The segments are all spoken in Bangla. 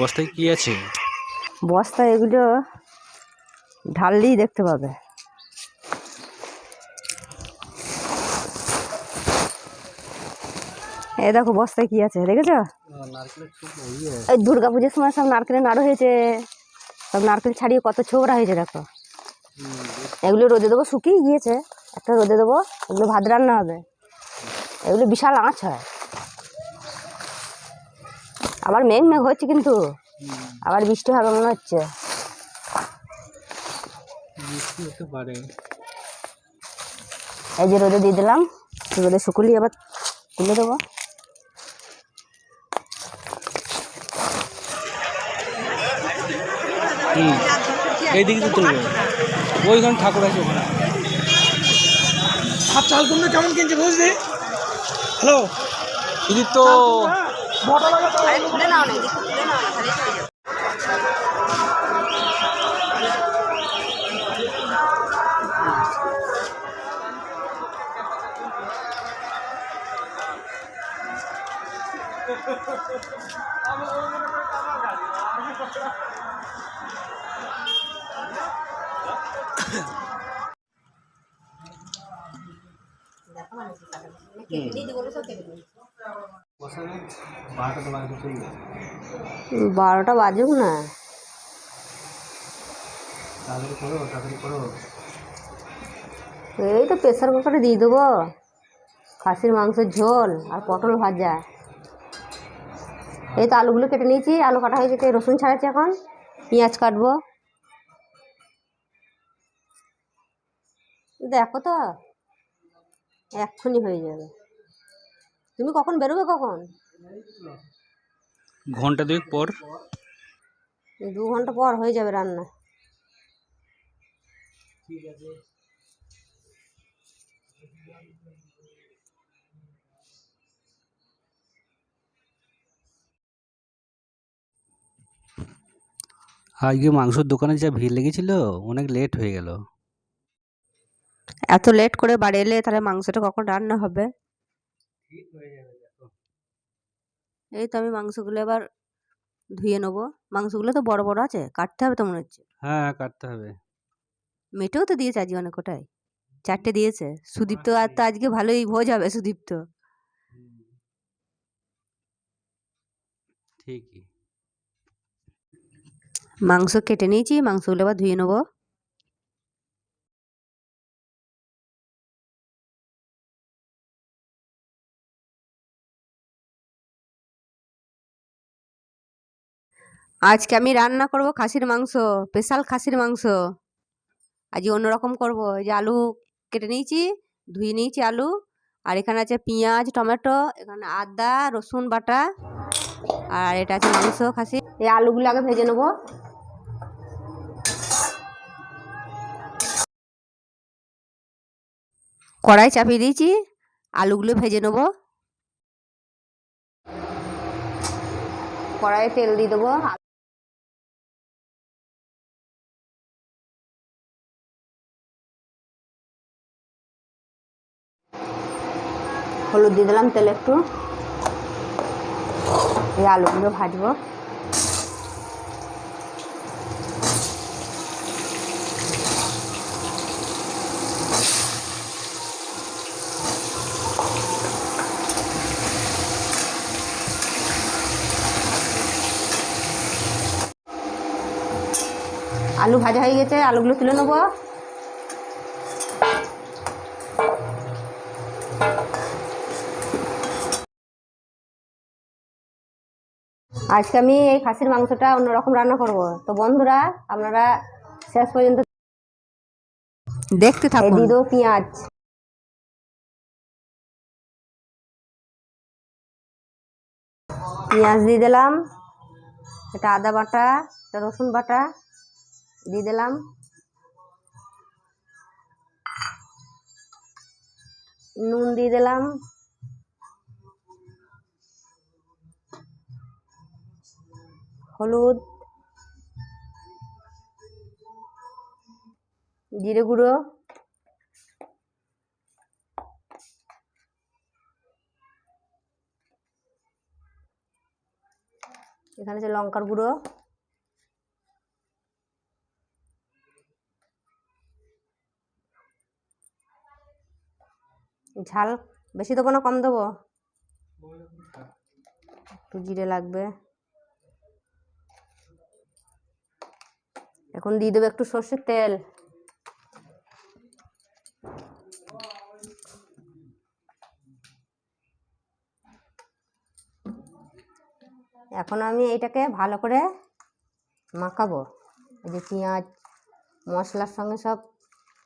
বস্তায় কি আছে? বস্তা এগুলো ঢাললেই দেখতে পাবে। এই দেখো বস্তায় কি আছে দেখেছ? এই দুর্গা পুজোর সময় সব নারকেলের নাড়ু হয়েছে সব নারকেল ছাড়িয়ে কত ছোবড়া হয়েছে দেখো। এগুলো রোদে দেবো শুকিয়ে গিয়েছে একটা রোদে দেবো এগুলো ভাত রান্না হবে। এগুলো বিশাল আঁচ হয়। আবার মেঘ মেঘ হচ্ছে কিন্তু। আবার বৃষ্টি হবে মনে হচ্ছে। বৃষ্টি হতে পারে। এই যে রোদে দিয়ে দিলাম রোদে শুকুলি আবার তুলে দেবো। হুম তো তুলবে। ওইখানে ঠাকুর আছে ওখানে। আর চাল কুমড়ো কেমন কিনছে বুঝলি হ্যালো দিদি তো বারোটা বাজুক না তাড়াতাড়ি করো বাজুক না। এই তো প্রেশার কুকারে দিয়ে দেবো। খাসির মাংসের ঝোল আর পটল ভাজা। এই তো আলুগুলো কেটে নিয়েছি আলু কাটা হয়ে গেছে রসুন ছাড়াচ্ছি এখন পেঁয়াজ কাটবো। দেখো তো এক্ষুনি হয়ে যাবে। তুমি কখন বেরোবে কখন? ঘণ্টা দুয়েক পর। দু ঘণ্টা পর হয়ে যাবে রান্না। আজকে মাংসর দোকানে যা ভিড় লেগেছিল অনেক লেট হয়ে গেল। এত লেট করে বাড়ি এলে তাহলে মাংসটা কখন রান্না হবে? এই তো আমি মাংসগুলো এবার ধুয়ে নেব। মাংসগুলো তো বড় বড় আছে কাটতে হবে তো মনে হচ্ছে? হ্যাঁ কাটতে হবে। মেটেও তো দিয়েছে আজকে অনেক কোটাই চারটে দিয়েছে। সুদীপ্ত আর তো আজকে ভালোই ভোজ হবে সুদীপ্ত। ঠিকই। মাংস কেটে নিয়েছি মাংসগুলো আবার ধুয়ে নেব। আজকে আমি রান্না করব খাসির মাংস, স্পেশাল খাসির মাংস। আজকে অন্যরকম করব যে আলু কেটে নিয়েছি, ধুয়ে নিয়েছি আলু, আর এখানে আছে পেঁয়াজ, টমেটো, এখানে আদা, রসুন বাটা, আর এটা আছে মাংস, খাসি। এই আলুগুলো আগে ভেজে নেব। কড়াই চাপিয়ে দিয়েছি, আলুগুলো ভেজে নেব। কড়াইয়ে তেল দিয়ে দেবো। হলুদ দিয়ে দিলাম তেল একটু। এই আলুগুলো ভাজবো। আলু ভাজা হয়ে গেছে, আলুগুলো তুলে নেব। আজকে আমি এই খাসির মাংসটা অন্যরকম রান্না করব। তো বন্ধুরা আপনারা শেষ পর্যন্ত দেখতে থাকুন। দিয়ে দেবো পেঁয়াজ। পেঁয়াজ দিয়ে দিলাম। এটা আদা বাটা এটা রসুন বাটা দিয়ে দিলাম। নুন দিয়ে দিলাম। হলুদ জিরে গুঁড়ো এখানে আছে লঙ্কার গুঁড়ো ঝাল বেশি দেবো না কম দেবো? একটু জিরে লাগবে। এখন দিয়ে দেবো একটু সর্ষের তেল। এখন আমি এটাকে ভালো করে মাখাবো। এই যে পেঁয়াজ, মশলার সঙ্গে সব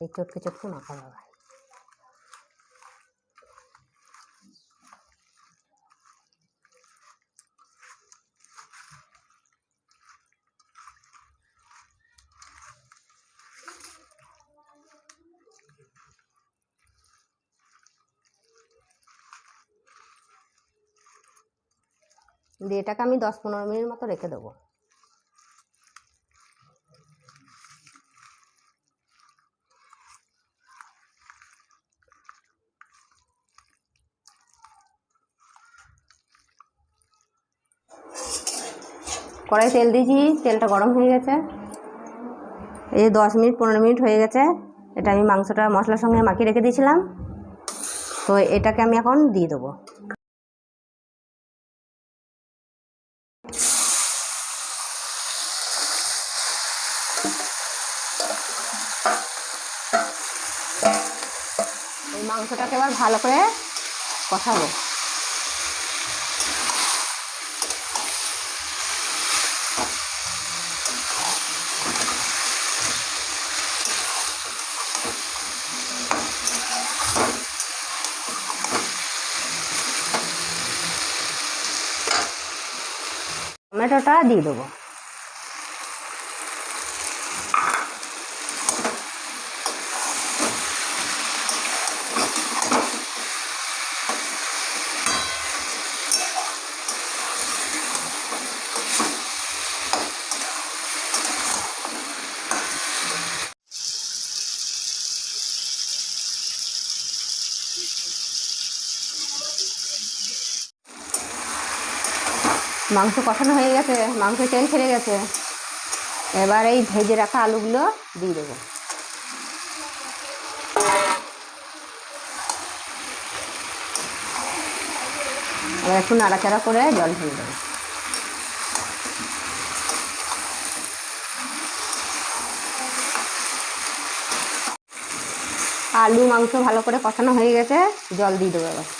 এই চটকে চটকে মাখাবো। দিয়ে এটাকে আমি দশ পনেরো মিনিট মতো রেখে দেবো। কড়াই তেল দিয়েছি, তেলটা গরম হয়ে গেছে। এই যে দশ মিনিট, পনেরো মিনিট হয়ে গেছে। এটা আমি মাংসটা মশলার সঙ্গে মাখিয়ে রেখে দিয়েছিলাম। তো এটাকে আমি এখন দিয়ে দেবো এই মাংসটাকে এবার ভালো করে কষাবো। টমেটোটা দিয়ে দেবো। মাংস কষানো হয়ে গেছে, মাংস তেল ছেড়ে গেছে। এবার এই ভেজে রাখা আলুগুলো দিয়ে দেবো। এবার একটু নাড়াচাড়া করে জল ঢেলে দেবো। আলু, মাংস ভালো করে কষানো হয়ে গেছে, জল দিয়ে দেবো এবার।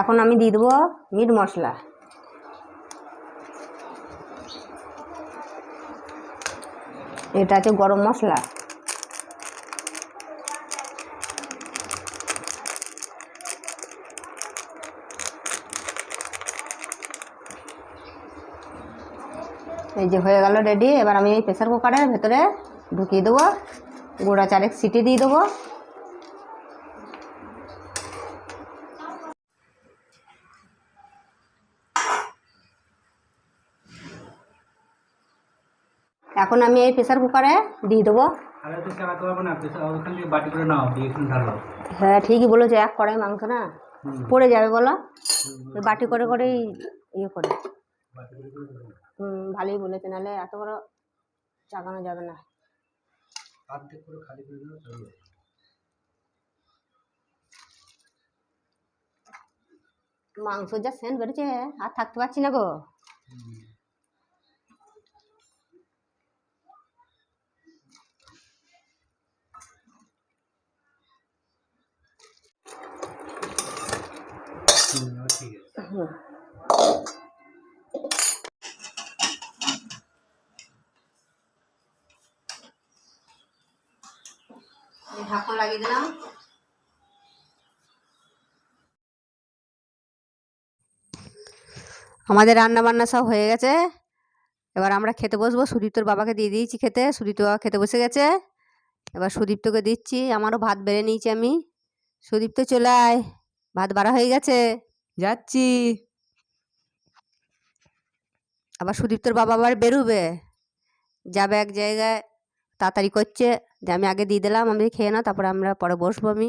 এখন আমি দিয়ে দেবো মিট মশলা। এটা আছে গরম মশলা। এই যে হয়ে গেল রেডি এবার আমি এই প্রেসার কুকারের ভেতরে ঢুকিয়ে দেবো। গুঁড়া চারেক সিটি দিয়ে দেবো। এখন আমি এই প্রেসার কুকারে দিয়ে দেবো। হ্যাঁ ঠিকই বলেছে এক কড়াই মাংস না পড়ে যাবে বলো। বাটি করে করেই ইয়ে করে। হুম ভালোই বলেছে নাহলে এত বড় চাগানো যাবে না। অর্ধেক করে খালি করে দিলে চলবে মাংস যা সেন্ট বেড়েছে আর থাকতে পারছি না গো। ঠিক আছে। ঢাকন লাগিয়ে দিলাম। আমাদের রান্না বান্না সব হয়ে গেছে। এবার আমরা খেতে বসবো। সুদীপ্তর বাবাকে দিয়ে দিয়েছি খেতে। সুদীপ্ত বাবা খেতে বসে গেছে। এবার সুদীপ্তকে দিচ্ছি। আমারও ভাত বেড়ে নিয়েছি আমি। সুদীপ্ত চলে আয়। ভাত বাড়া হয়ে গেছে। যাচ্ছি। আবার সুদীপ্তর বাবা আবার বেরোবে। যাবে এক জায়গায়, তাড়াতাড়ি করছে। যে আমি আগে দিয়ে দিলাম আমি খেয়ে না তারপরে আমরা পরে বসবো আমি।